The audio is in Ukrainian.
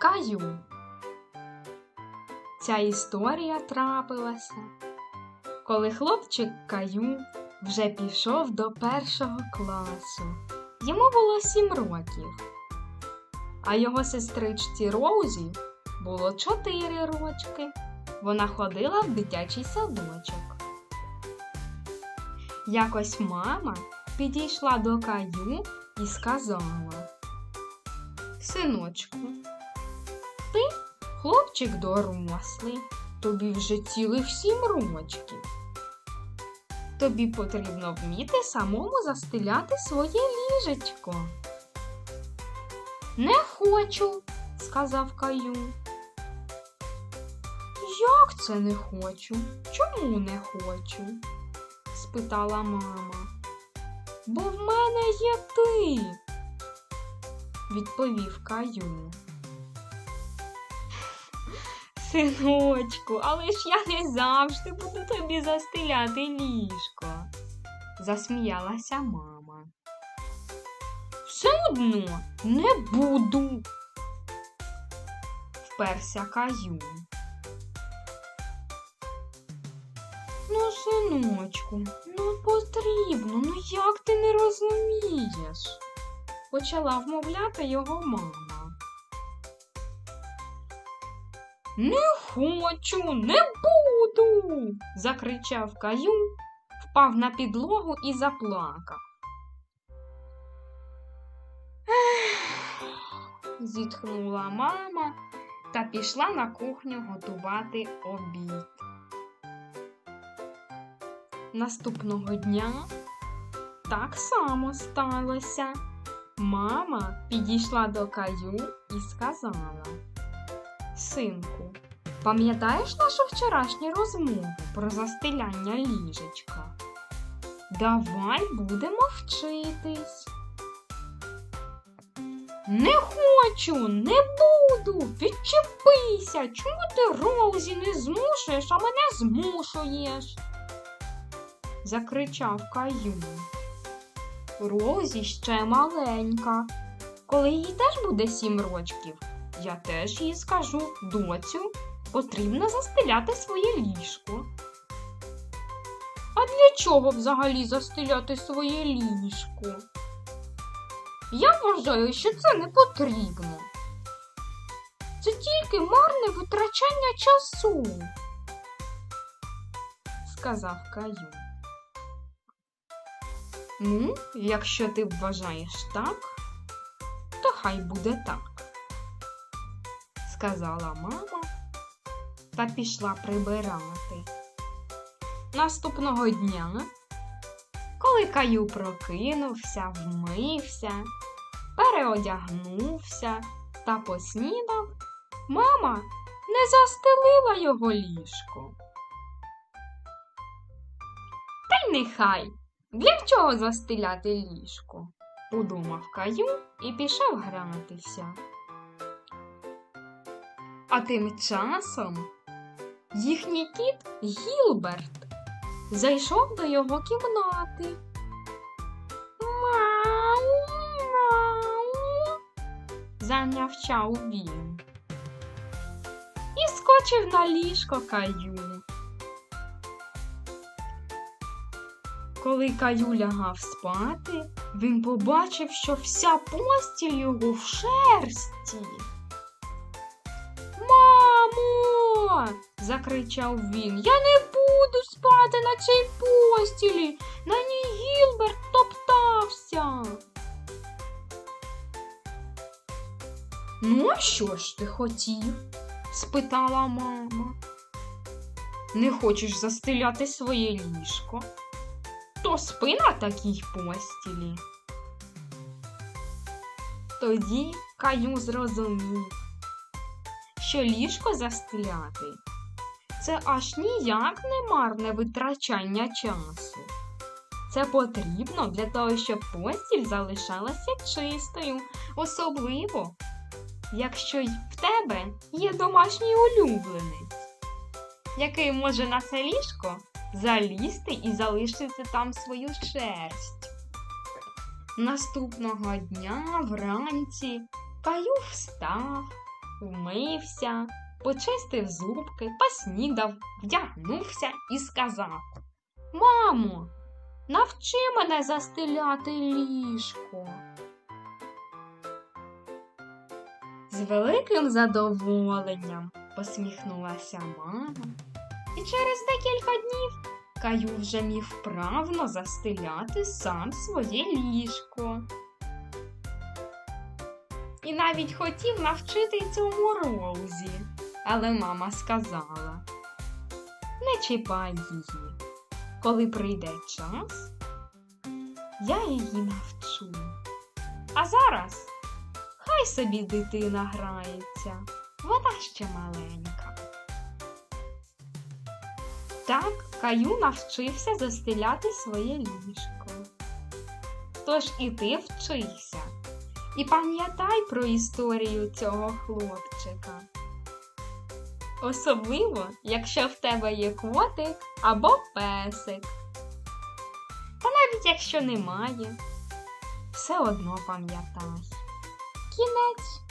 Каю. Ця історія трапилася, коли хлопчик Каю вже пішов до першого класу. Йому було сім років, а його сестричці Роузі було чотири рочки. Вона ходила в дитячий садочок. Якось мама підійшла до Каю і сказала: Синочку, хлопчик дорослий, тобі вже цілих сім рочків. Тобі потрібно вміти самому застеляти своє ліжечко. Не хочу, сказав Каю. Як це не хочу? Чому не хочу? спитала мама. Бо в мене є ти, відповів Каю. Синочку, але ж я не завжди буду тобі застеляти ліжко, засміялася мама. Все одно не буду, вперся Каю. Ну, синочку, ну потрібно, ну як ти не розумієш? Почала вмовляти його мама. Не хочу, не буду. закричав Каю, впав на підлогу і заплакав. Зітхнула мама та пішла на кухню готувати обід. Наступного дня так само сталося. Мама підійшла до Каю і сказала: Синку, пам'ятаєш нашу вчорашню розмову про застеляння ліжечка? Давай будемо вчитись. Не хочу, не буду. Відчепися. Чому ти Розі не змушуєш, а мене змушуєш? закричав Каю. Розі ще маленька. Коли їй теж буде сім рочків, я теж їй скажу, доцю, потрібно застеляти своє ліжко. А для чого взагалі застеляти своє ліжко? Я вважаю, що це не потрібно. Це тільки марне витрачання часу, сказав Каю. Ну, якщо ти вважаєш так, то хай буде так, сказала мама та пішла прибирати. Наступного дня, коли Каю прокинувся, вмився, переодягнувся та поснідав, мама не застелила його ліжко. Та й нехай. Для чого застеляти ліжко? подумав Каю і пішов гратися. А тим часом їхній кіт Гілберт зайшов до його кімнати. Мау, мау, занявчав він. І скочив на ліжко Каю. Коли Каю лягав спати, він побачив, що вся постіль його в шерсті. Мамо, закричав він, я не буду спати на цій постілі. На ній Гілберт топтався. Ну, а що ж ти хотів? спитала мама. Не хочеш застеляти своє ліжко? то спи на такій постілі. Тоді Каю зрозумів, що ліжко застеляти це аж ніяк не марне витрачання часу. Це потрібно для того, щоб постіль залишалася чистою, особливо, якщо й в тебе є домашній улюбленець, який може на це ліжко залізти і залишити там свою шерсть. Наступного дня вранці Каю встав, вмився, почистив зубки, поснідав, вдягнувся і сказав Мамо, навчи мене застеляти ліжко. З великим задоволенням посміхнулася мама, і через декілька днів Каю вже міг вправно застеляти сам своє ліжко. І навіть хотів навчити цьому Роузі, але мама сказала: Не чіпай її. Коли прийде час, я її навчу. А зараз хай собі дитина грається, вона ще маленька. Так Каю навчився застеляти своє ліжко. Тож і ти вчися. І пам'ятай про історію цього хлопчика. Особливо, якщо в тебе є котик або песик. Та навіть якщо немає, все одно пам'ятай. Кінець.